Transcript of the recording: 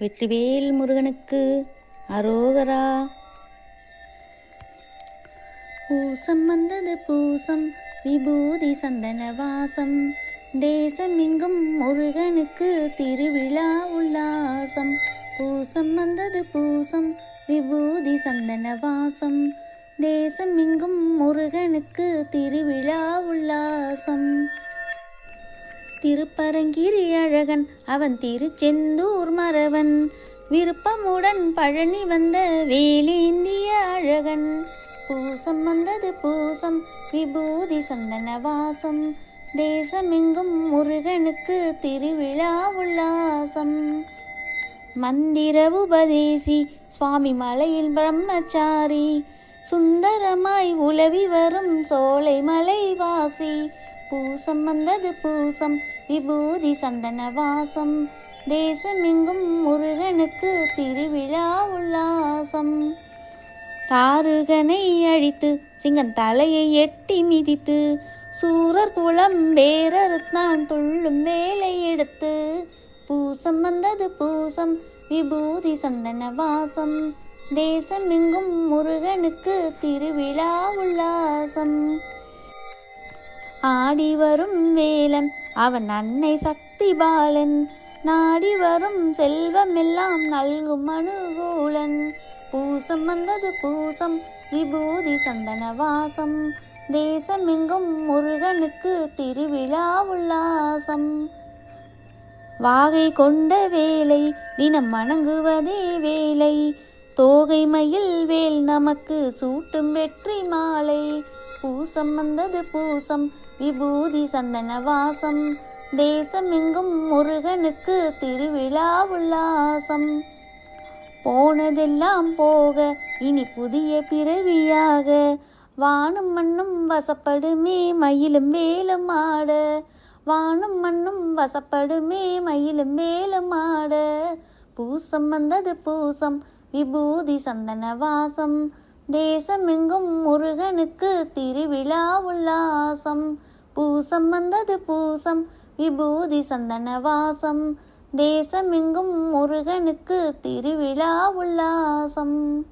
வெற்றிவேல் முருகனுக்கு அரோகரா. பூசம் வந்தது பூசம் விபூதி சந்தன வாசம். தேசம் எங்கும் முருகனுக்கு திருவிழா உல்லாசம். பூசம் வந்தது பூசம் விபூதி சந்தன வாசம். தேசம் எங்கும் முருகனுக்கு திருவிழா உல்லாசம். திருப்பரங்கிரி அழகன் அவன் திருச்செந்தூர் மறவன். விருப்பமுடன் பழனி வந்த வேலேந்திய அழகன். பூசம் வந்தது பூசம் விபூதி சந்தன வாசம் தேசமெங்கும் முருகனுக்கு திருவிழா உல்லாசம். மந்திர உபதேசி சுவாமி மலையில் பிரம்மச்சாரி. சுந்தரமாய் உலவி வரும் சோலை மலைவாசி. வாசி பூசம் வந்தது பூசம் விபூதி சந்தன வாசம் தேசமெங்கும் முருகனுக்கு திருவிழா உல்லாசம். தாருகனை அழித்து சிங்கன் தலையை எட்டி மிதித்து சூரர் குளம் வேறறுத்தான் துள்ளும் வேலை எடுத்து. பூசம் வந்தது பூசம் விபூதி சந்தன வாசம் தேசமெங்கும் முருகனுக்கு திருவிழா உல்லாசம். ஆடி வரும் வேலன் அவன் அன்னை சக்தி பாலன் நாடி வரும் செல்வம் எல்லாம் நல்கும் அனுகூலன் பூசம் வந்தது பூசம் விபூதி சந்தன வாசம். தேசம் எங்கும் முருகனுக்கு திருவிழா உல்லாசம். வாகை கொண்ட வேலை தினம் வணங்குவதே வேலை. தோகை மயில் வேல் நமக்கு சூட்டும் வெற்றி மாலை. பூசம் வந்தது பூசம் விபூதி சந்தன வாசம். தேசமெங்கும் முருகனுக்கு திருவிழா உல்லாசம். போனதெல்லாம் போக இனி புதிய பிறவியாக. வானும் மண்ணும் வசப்படுமே மயிலும் மேலும் ஆட. வானும் மண்ணும் வசப்படுமே மயிலும் மேலும் ஆட. பூசம் வந்தது பூசம் விபூதி சந்தன வாசம். தேசமெங்கும் முருகனுக்கு திருவிழா உல்லாசம். பூசம் வந்தது பூசம் விபூதி சந்தன வாசம். தேசமெங்கும் முருகனுக்கு திருவிழா உல்லாசம்.